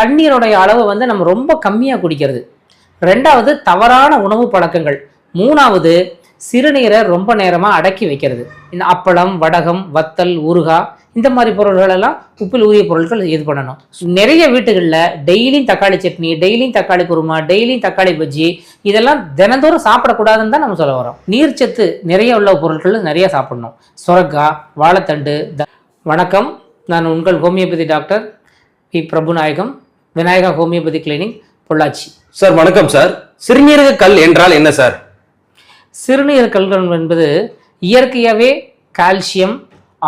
தண்ணீருடைய அளவை வந்து நம்ம ரொம்ப கம்மியாக குடிக்கிறது. ரெண்டாவது தவறான உணவு பழக்கங்கள். மூணாவது சிறுநீரை ரொம்ப நேரமாக அடக்கி வைக்கிறது. இந்த அப்பளம் வடகம் வத்தல் ஊறுகாய் இந்த மாதிரி பொருள்கள் எல்லாம் உப்பில் ஊறிய பொருட்கள் இது பண்ணணும். நிறைய வீட்டுகளில் டெய்லியும் தக்காளி சட்னி டெய்லியும் தக்காளி குருமா டெய்லியும் தக்காளி பஜ்ஜி இதெல்லாம் தினந்தோறும் சாப்பிடக்கூடாதுன்னு தான் நம்ம சொல்ல வரோம். நீர்ச்சத்து நிறைய உள்ள பொருட்கள் நிறைய சாப்பிடணும். சுரக்காய் வாழைத்தண்டு த- வணக்கம். நான் உங்கள் homeopathy doctor P. Prabhunayagam. Vinayaka homeopathy clinic Pollachi. Sir வணக்கம் சார். சிறுநீரக கல் என்றால் என்ன சார்? சிறுநீர் கல்கள் என்பது இயற்கையாகவே கால்சியம்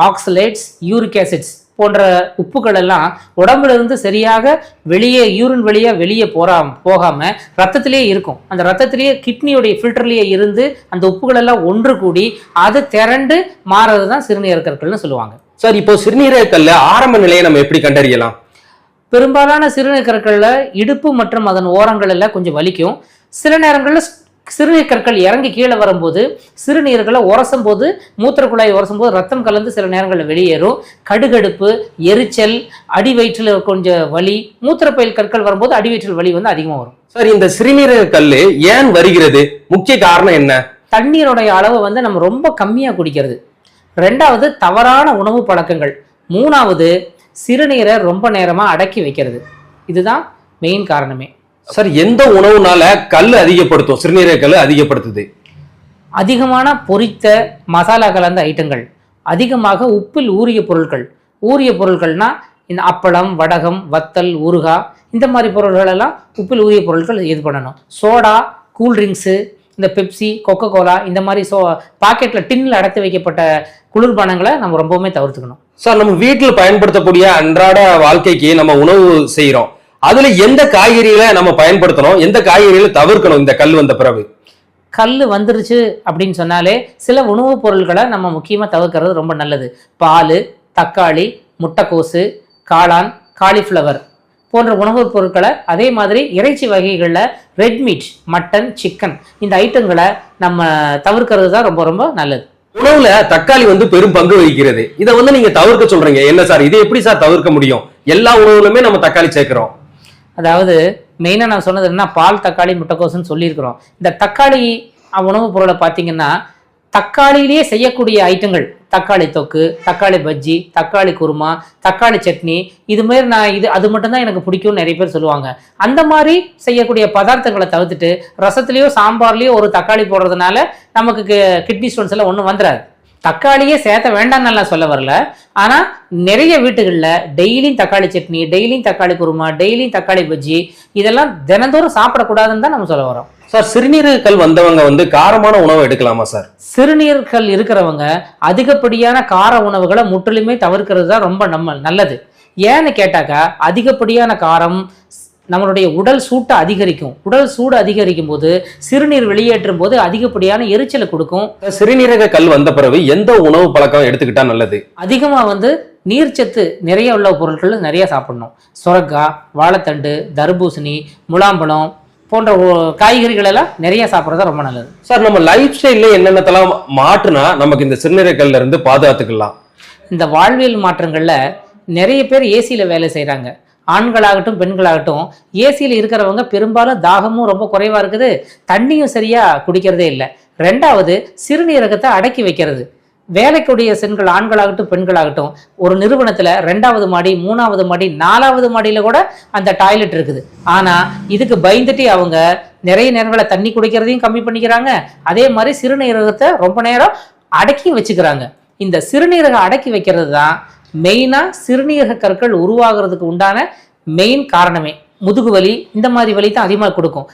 ஆக்சலேட்ஸ் யூரிக் ஆசிட்ஸ் போன்ற உப்புகள் எல்லாம் உடம்புல இருந்து சரியாக வெளியே யூரின் வழியா வெளியே போறா போகாம ரத்தத்திலேயே இருக்கும். அந்த ரத்தத்திலேயே கிட்னியுடைய ஃபில்டர்லேயே இருந்து அந்த உப்புகள் எல்லாம் ஒன்று கூடி அது திரண்டு மாறுறது தான் சிறுநீர் கற்கள்னு சொல்லுவாங்க. சார் இப்போ சிறுநீரக கல்ல ஆரம்ப நிலையை நம்ம எப்படி கண்டறியலாம்? பெரும்பாலான சிறுநீர் கற்களில் இடுப்பு மற்றும் அதன் ஓரங்கள் எல்லாம் கொஞ்சம் வலிக்கும். சில நேரங்களில் சிறுநீர் கற்கள் இறங்கி கீழே வரும்போது சிறுநீர்களை உரசும் போது மூத்திர குழாய் உரசும் போது ரத்தம் கலந்து சில நேரங்களில் வெளியேறும். கடுகடுப்பு எரிச்சல் அடி வயிற்றில் கொஞ்சம் வலி மூத்திரப்பயில் கற்கள் வரும்போது அடி வயிற்றில் வலி வந்து அதிகமாக வரும். சார் இந்த சிறுநீரக கல்லு ஏன் வருகிறது? முக்கிய காரணம் என்ன? தண்ணீருடைய அளவை வந்து நம்ம ரொம்ப கம்மியாக குடிக்கிறது. ரெண்டாவது தவறான உணவு பழக்கங்கள். மூணாவது சிறுநீரை ரொம்ப நேரமாக அடக்கி வைக்கிறது. இதுதான் மெயின் காரணமே. சார் எந்த உணவுனால கல் அதிகப்படுத்தும்? சிறுநீரக கல் அதிகப்படுத்துது. அதிகமான பொரித்த மசாலா கலந்த ஐட்டங்கள் அதிகமாக உப்பில் ஊறிய பொருட்கள் ஊறிய பொருட்கள்னா இந்த அப்பளம் வடகம் வத்தல் ஊறுகாய் இந்த மாதிரி பொருள்கள் எல்லாம் உப்பில் ஊறிய பொருட்கள் இது பண்ணணும். சோடா கூல்ட்ரிங்க்ஸு இந்த பெப்சி கொக்கோ கோலா இந்த மாதிரி சோ பாக்கெட்டில் டின்னில் அடைத்து வைக்கப்பட்ட குளிர்பானங்களை நம்ம ரொம்பவுமே தவிர்த்துக்கணும். சார் நம்ம வீட்டில் பயன்படுத்தக்கூடிய அன்றாட வாழ்க்கைக்கு நம்ம உணவு செய்யறோம் அதுல எந்த காய்கறிகளை நம்ம பயன்படுத்தணும்? எந்த காய்கறிகளை தவிர்க்கணும்? இந்த கல் வந்த பிறகு. கல் வந்துருச்சு அப்படின்னு சொன்னாலே சில உணவுப் பொருட்களை நம்ம முக்கியமாக தவிர்க்கிறது ரொம்ப நல்லது. பால் தக்காளி முட்டைக்கோசு காளான் காலிஃப்ளவர் போன்ற உணவுப் பொருட்களை அதே மாதிரி இறைச்சி வகைகளில் ரெட் மீட் மட்டன் சிக்கன் இந்த ஐட்டங்களை நம்ம தவிர்க்கிறது தான் ரொம்ப ரொம்ப நல்லது. உணவுல தக்காளி வந்து பெரும் பங்கு வகிக்கிறது. இதை வந்து நீங்க தவிர்க்க சொல்றீங்க. என்ன சார்? இதை எப்படி சார் தவிர்க்க முடியும்? எல்லா உணவுலுமே நம்ம தக்காளி சேர்க்கிறோம். அதாவது மெயினாக நான் சொன்னது என்ன பால் தக்காளி முட்டைக்கோசுன்னு சொல்லியிருக்கிறோம். இந்த தக்காளி உணவுப் பொருளை பார்த்தீங்கன்னா தக்காளியிலேயே செய்யக்கூடிய ஐட்டங்கள். தக்காளி தொக்கு தக்காளி பஜ்ஜி தக்காளி குருமா தக்காளி சட்னி இது மாதிரி நான் இது அது மட்டும்தான் எனக்கு பிடிக்கும்னு நிறைய பேர் சொல்லுவாங்க. அந்த மாதிரி செய்யக்கூடிய பதார்த்தங்களை தவிர்த்துட்டு ரசத்துலேயோ சாம்பார்லேயோ ஒரு தக்காளி போடுறதுனால நமக்கு கிட்னி ஸ்டோன்ஸ் எல்லாம் ஒன்றும் வந்துடாது தக்காளியே சேர்த்த வேண்டாம்னு சொல்ல வரல. ஆனால் நிறைய வீட்டுகளில் டெய்லியும் தக்காளி சட்னி டெய்லியும் தக்காளி குருமா டெய்லியும் தக்காளி பஜ்ஜி இதெல்லாம் தினந்தோறும் சாப்பிடக்கூடாதுன்னு தான் நம்ம சொல்ல வரோம். சார் சிறுநீரக கல் வந்தவங்க வந்து காரமான உணவு எடுக்கலாமா சார்? சிறுநீர்கள் இருக்கிறவங்க அதிகப்படியான கார உணவுகளை முற்றிலுமே தவிர்க்கிறது தான் ரொம்ப நம்ம நல்லது. ஏன்னு கேட்டாக்கா அதிகப்படியான காரம் நம்மளுடைய உடல் சூட்டை அதிகரிக்கும். உடல் சூடு அதிகரிக்கும் போது சிறுநீர் வெளியேற்றும் போது அதிகப்படியான எரிச்சலை கொடுக்கும். சிறுநீரக கல் வந்த பிறகு எந்த உணவு பழக்கம் எடுத்துக்கிட்டா நல்லது? அதிகமாக வந்து நீர்ச்சத்து நிறைய உள்ள பொருட்கள் நிறைய சாப்பிடணும். சுரக்காய் வாழைத்தண்டு தர்பூசணி முலாம்பழம் போன்ற காய்கறிகள் எல்லாம் நிறைய சாப்பிட்றது ரொம்ப நல்லது. சார் நம்ம லைஃப் ஸ்டைல்ல என்னென்னத்தெல்லாம் மாற்றுனா நமக்கு இந்த சிறுநீரக கல்ல இருந்து பாதுகாத்துக்கலாம். இந்த வாழ்வியல் மாற்றங்களில் நிறைய பேர் ஏசியில் வேலை செய்கிறாங்க ஆண்களாகட்டும் பெண்களாகட்டும் ஏசியில் இருக்கிறவங்க பெரும்பாலும் தாகமும் ரொம்ப குறைவாக இருக்குது தண்ணியும் சரியாக குடிக்கிறதே இல்லை. ரெண்டாவது சிறுநீரகத்தை அடக்கி வைக்கிறது. வேலைக்குடைய செண்கள் ஆண்களாகட்டும் பெண்களாகட்டும் ஒரு நிறுவனத்தில் ரெண்டாவது மாடி மூணாவது மாடி நாலாவது மாடியில் கூட அந்த டாய்லெட் இருக்குது. ஆனால் இதுக்கு பயந்துட்டு அவங்க நிறைய நேரங்களில் தண்ணி குடிக்கிறதையும் கம்மி பண்ணிக்கிறாங்க. அதே மாதிரி சிறுநீரகத்தை ரொம்ப நேரம் அடக்கி வச்சுக்கிறாங்க. இந்த சிறுநீரகம் அடக்கி வைக்கிறது தான் மெயினாக சிறுநீரக கற்கள் உருவாகிறதுக்கு உண்டான மெயின் காரணமே. முதுகு வலி இந்த மாதிரி வலி தான் அதிகமாக கொடுக்கும்.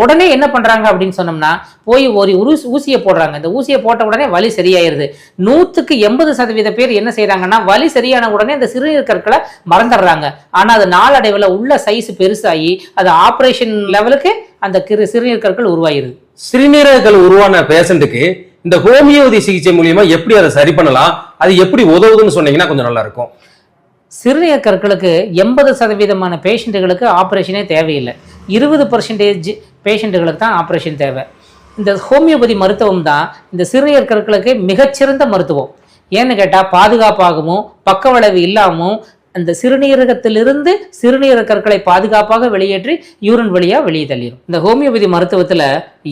உடனே என்ன பண்ணுறாங்க அப்படின்னு சொன்னோம்னா போய் ஒரு ஊசி ஊசியை போடுறாங்க. இந்த ஊசியை போட்ட உடனே வலி சரியாயிருது. நூற்றுக்கு எண்பது சதவீத பேர் என்ன செய்கிறாங்கன்னா வலி சரியான உடனே இந்த சிறுநீர் கற்களை மறந்துடுறாங்க. ஆனால் அது நாளடைவில் உள்ள சைஸ் பெருசாகி அது ஆப்ரேஷன் லெவலுக்கு அந்த சிறுநீர் கற்கள் உருவாயிருது. சிறுநீரகங்கள் உருவான பேஷண்ட்டுக்கு இந்த ஹோமியோபதி சிகிச்சை மூலியமா எப்படி அதை சரி பண்ணலாம்? அது எப்படி உதவுதுன்னு சொன்னீங்கன்னா கொஞ்சம் நல்லா இருக்கும் சிறுநீர் கற்களுக்கு எண்பது சதவீதமான பேஷண்ட்டுகளுக்கு ஆப்ரேஷனே தேவையில்லை. இருபது பர்சன்டேஜ் பேஷண்ட்டுகளுக்கு தான் ஆப்ரேஷன் தேவை. இந்த ஹோமியோபதி மருத்துவம் தான் இந்த சிறுநீர் கற்களுக்கு மிகச்சிறந்த மருத்துவம். ஏன்னு கேட்டால் பாதுகாப்பாகவும் பக்க விளைவு இல்லாமல் அந்த சிறுநீரகத்திலிருந்து சிறுநீரக கற்களை பாதுகாப்பாக வெளியேற்றி யூரின் வழியாக வெளியே தள்ளிடும் இந்த ஹோமியோபதி மருத்துவத்தில்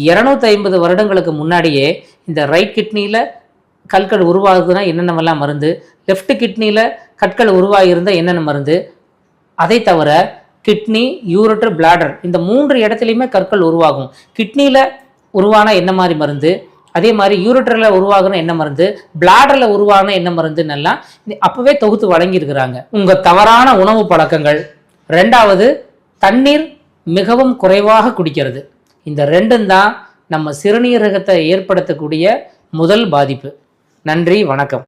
இரநூத்தி ஐம்பது வருடங்களுக்கு முன்னாடியே இந்த ரைட் கிட்னியில் கற்கள் உருவாகுதுன்னா என்னென்னவெல்லாம் மருந்து? லெஃப்ட் கிட்னியில் கற்கள் உருவாகியிருந்தால் என்னென்ன மருந்து? அதை தவிர கிட்னி யூரட்டர் பிளாடர் இந்த மூன்று இடத்துலையுமே கற்கள் உருவாகும். கிட்னியில் உருவானால் என்ன மாதிரி மருந்து? அதே மாதிரி யூரிட்டரில் உருவாகுன என்ன மருந்து? பிளாடரில் உருவாகின என்ன மருந்துன்னு எல்லாம் அப்போவே தொகுத்து வழங்கியிருக்கிறாங்க. உங்கள் தவறான உணவு பழக்கங்கள். ரெண்டாவது தண்ணீர் மிகவும் குறைவாக குடிக்கிறது. இந்த ரெண்டும் தான் நம்ம சிறுநீரகத்தை ஏற்படுத்தக்கூடிய முதல் பாதிப்பு. நன்றி வணக்கம்.